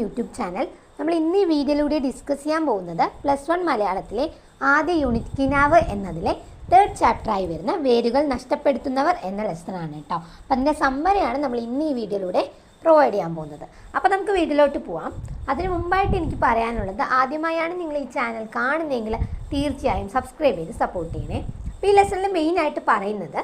YouTube channel നമ്മൾ ഇന്ന് ഈ വീഡിയോയിലൂടെ ഡിസ്കസ് ചെയ്യാൻ പോകുന്നത് പ്ലസ് വൺ മലയാളത്തിലെ ആദ്യ യൂണിറ്റ് കിനാവ് എന്നതിലെ തേർഡ് ചാപ്റ്ററായി വരുന്ന വേരുകൾ നഷ്ടപ്പെടുത്തുന്നവർ എന്ന ലെസണാണ് കേട്ടോ. അപ്പം അതിന്റെ സമ്മറിയാണ് നമ്മൾ ഇന്ന് ഈ വീഡിയോയിലൂടെ പ്രൊവൈഡ് ചെയ്യാൻ പോകുന്നത്. അപ്പോൾ നമുക്ക് വീഡിയോയിലോട്ട് പോവാം. അതിന് മുമ്പായിട്ട് എനിക്ക് പറയാനുള്ളത് ആദ്യമായാണ് നിങ്ങൾ ഈ ചാനൽ കാണുന്നതെങ്കിൽ തീർച്ചയായും സബ്സ്ക്രൈബ് ചെയ്ത് സപ്പോർട്ട് ചെയ്യണേ. അപ്പോൾ ഈ ലെസണിൽ മെയിനായിട്ട് പറയുന്നത്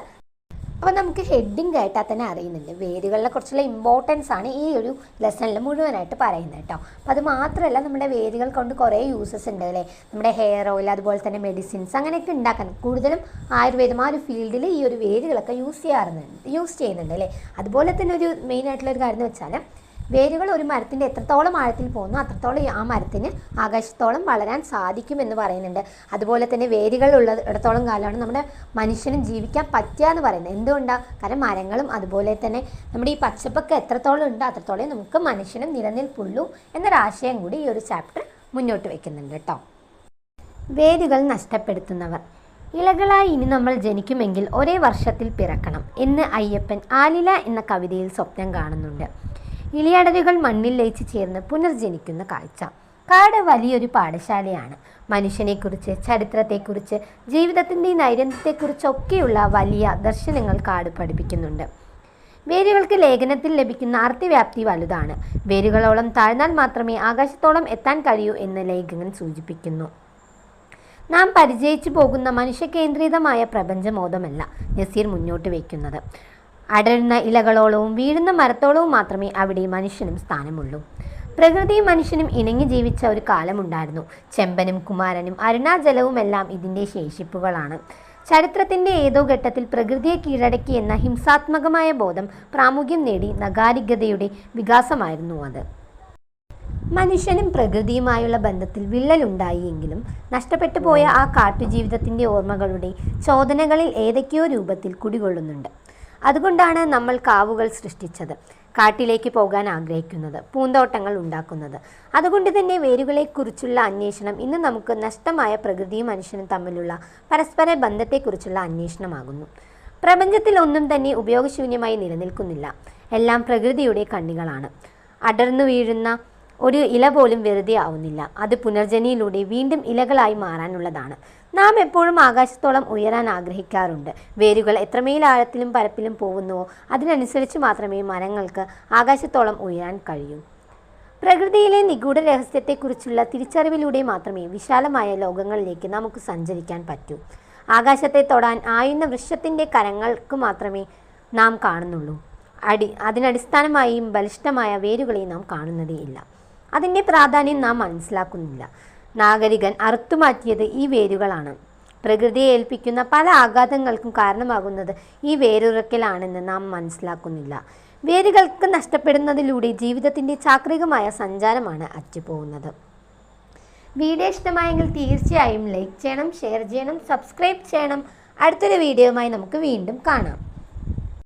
അപ്പോൾ നമുക്ക് ഹെഡിങ് കേട്ടാൽ തന്നെ അറിയുന്നുണ്ട്. വേരുകളിലെ കുറച്ചുള്ള ഇമ്പോർട്ടൻസ് ആണ് ഈ ഒരു ലെസണിൽ മുഴുവനായിട്ട് പറയുന്നത് കേട്ടോ. അപ്പോൾ അത് മാത്രമല്ല നമ്മുടെ വേരുകൾ കൊണ്ട് കുറേ യൂസസ് ഉണ്ട് അല്ലേ? നമ്മുടെ ഹെയർ ഓയിൽ അതുപോലെ തന്നെ മെഡിസിൻസ് അങ്ങനെയൊക്കെ ഉണ്ടാക്കാൻ കൂടുതലും ആയുർവേദം ആ ഒരു ഫീൽഡിൽ ഈ ഒരു വേരുകളൊക്കെ യൂസ് ചെയ്യാറുണ്ട് യൂസ് ചെയ്യുന്നുണ്ട് അല്ലേ? അതുപോലെ തന്നെ ഒരു മെയിൻ ആയിട്ടുള്ള ഒരു കാര്യം എന്ന് വെച്ചാൽ വേരുകൾ ഒരു മരത്തിന്റെ എത്രത്തോളം ആഴത്തിൽ പോകുന്നു അത്രത്തോളം ആ മരത്തിന് ആകാശത്തോളം വളരാൻ സാധിക്കും എന്ന് പറയുന്നുണ്ട്. അതുപോലെ തന്നെ വേരുകൾ ഉള്ള ഇടത്തോളം കാലമാണ് നമ്മുടെ മനുഷ്യനും ജീവിക്കാൻ പറ്റുക എന്ന് പറയുന്നത്. എന്തുകൊണ്ടാണ് കാരണം മരങ്ങളും അതുപോലെ തന്നെ നമ്മുടെ ഈ പച്ചപ്പൊക്കെ എത്രത്തോളം ഉണ്ട് അത്രത്തോളം നമുക്ക് മനുഷ്യനും നിലനിൽപ്പുള്ളൂ എന്നൊരാശയം കൂടി ഈ ഒരു ചാപ്റ്റർ മുന്നോട്ട് വയ്ക്കുന്നുണ്ട് കേട്ടോ. വേരുകൾ നഷ്ടപ്പെടുത്തുന്നവർ. ഇലകളായി ഇനി നമ്മൾ ജനിക്കുമെങ്കിൽ ഒരേ വർഷത്തിൽ പിറക്കണം എന്ന് അയ്യപ്പൻ ആലില എന്ന കവിതയിൽ സ്വപ്നം കാണുന്നുണ്ട്. ഇലയടരുകൾ മണ്ണിൽ ലയിച്ച് ചേർന്ന് പുനർജനിക്കുന്ന കാഴ്ച. കാട് വലിയൊരു പാഠശാലയാണ്. മനുഷ്യനെക്കുറിച്ച് ചരിത്രത്തെക്കുറിച്ച് ജീവിതത്തിന്റെ നൈരന്യത്തെക്കുറിച്ചൊക്കെയുള്ള വലിയ ദർശനങ്ങൾ കാട് പഠിപ്പിക്കുന്നുണ്ട്. വേരുകൾക്ക് ലേഖനത്തിൽ ലഭിക്കുന്ന അർത്ഥവ്യാപ്തി വലുതാണ്. വേരുകളോളം താഴ്ന്നാൽ മാത്രമേ ആകാശത്തോളം എത്താൻ കഴിയൂ എന്ന് ലേഖകൻ സൂചിപ്പിക്കുന്നു. നാം പരിചയിച്ചു പോകുന്ന മനുഷ്യകേന്ദ്രിതമായ പ്രപഞ്ചബോധമല്ല നസീർ മുന്നോട്ട് വയ്ക്കുന്നത്. അടരുന്ന ഇലകളോളവും വീഴുന്ന മരത്തോളവും മാത്രമേ അവിടെ മനുഷ്യനും സ്ഥാനമുള്ളൂ. പ്രകൃതിയും മനുഷ്യനും ഇണങ്ങി ജീവിച്ച ഒരു കാലമുണ്ടായിരുന്നു. ചെമ്പനും കുമാരനും അരുണാചലവുമെല്ലാം ഇതിന്റെ ശേഷിപ്പുകളാണ്. ചരിത്രത്തിന്റെ ഏതോ ഘട്ടത്തിൽ പ്രകൃതിയെ കീഴടക്കി എന്ന ഹിംസാത്മകമായ ബോധം പ്രാമുഖ്യം നേടി നഗാരികതയുടെ വികാസമായിരുന്നു അത്. മനുഷ്യനും പ്രകൃതിയുമായുള്ള ബന്ധത്തിൽ വിള്ളലുണ്ടായി എങ്കിലും നഷ്ടപ്പെട്ടു പോയ ആ കാട്ടുജീവിതത്തിന്റെ ഓർമ്മകളുടെ ചോദനകളിൽ ഏതൊക്കെയോ രൂപത്തിൽ കുടികൊള്ളുന്നുണ്ട്. അതുകൊണ്ടാണ് നമ്മൾ കാവുകൾ സൃഷ്ടിച്ചത് കാട്ടിലേക്ക് പോകാൻ ആഗ്രഹിക്കുന്നത് പൂന്തോട്ടങ്ങൾ ഉണ്ടാക്കുന്നത്. അതുകൊണ്ട് തന്നെ വേരുകളെക്കുറിച്ചുള്ള അന്വേഷണം ഇന്ന് നമുക്ക് നഷ്ടമായ പ്രകൃതിയും മനുഷ്യനും തമ്മിലുള്ള പരസ്പര ബന്ധത്തെക്കുറിച്ചുള്ള അന്വേഷണമാകുന്നു. പ്രപഞ്ചത്തിൽ ഒന്നും തന്നെ ഉപയോഗശൂന്യമായി നിലനിൽക്കുന്നില്ല. എല്ലാം പ്രകൃതിയുടെ കണ്ണികളാണ്. അടർന്നു വീഴുന്ന ഒരു ഇല പോലും വെറുതെ ആവുന്നില്ല. അത് പുനർജനിയിലൂടെ വീണ്ടും ഇലകളായി മാറാനുള്ളതാണ്. നാം എപ്പോഴും ആകാശത്തോളം ഉയരാൻ ആഗ്രഹിക്കാറുണ്ട്. വേരുകൾ എത്രമേൽ ആഴത്തിലും പരപ്പിലും പോകുന്നുവോ അതിനനുസരിച്ച് മാത്രമേ മരങ്ങൾക്ക് ആകാശത്തോളം ഉയരാൻ കഴിയൂ. പ്രകൃതിയിലെ നിഗൂഢ രഹസ്യത്തെക്കുറിച്ചുള്ള തിരിച്ചറിവിലൂടെ മാത്രമേ വിശാലമായ ലോകങ്ങളിലേക്ക് നമുക്ക് സഞ്ചരിക്കാൻ പറ്റൂ. ആകാശത്തെ തൊടാൻ ആയുന്ന വൃക്ഷത്തിന്റെ കരങ്ങൾക്ക് മാത്രമേ നാം കാണുന്നുള്ളൂ. അടി അതിനടിസ്ഥാനമായും ബലിഷ്ഠമായ വേരുകളെ നാം കാണുന്നതേയില്ല. അതിന്റെ പ്രാധാന്യം നാം മനസ്സിലാക്കുന്നില്ല. നാഗരികൻ അറുത്തുമാറ്റിയത് ഈ വേരുകളാണ്. പ്രകൃതിയെ ഏൽപ്പിക്കുന്ന പല ആഘാതങ്ങൾക്കും കാരണമാകുന്നത് ഈ വേരുറക്കലാണെന്ന് നാം മനസ്സിലാക്കുന്നില്ല. വേരുകൾക്ക് നഷ്ടപ്പെടുന്നതിലൂടെ ജീവിതത്തിന്റെ ചാക്രികമായ സഞ്ചാരമാണ് അറ്റുപോകുന്നത്. വീഡിയോ ഇഷ്ടമായെങ്കിൽ തീർച്ചയായും ലൈക്ക് ചെയ്യണം ഷെയർ ചെയ്യണം സബ്സ്ക്രൈബ് ചെയ്യണം. അടുത്തൊരു വീഡിയോയുമായി നമുക്ക് വീണ്ടും കാണാം.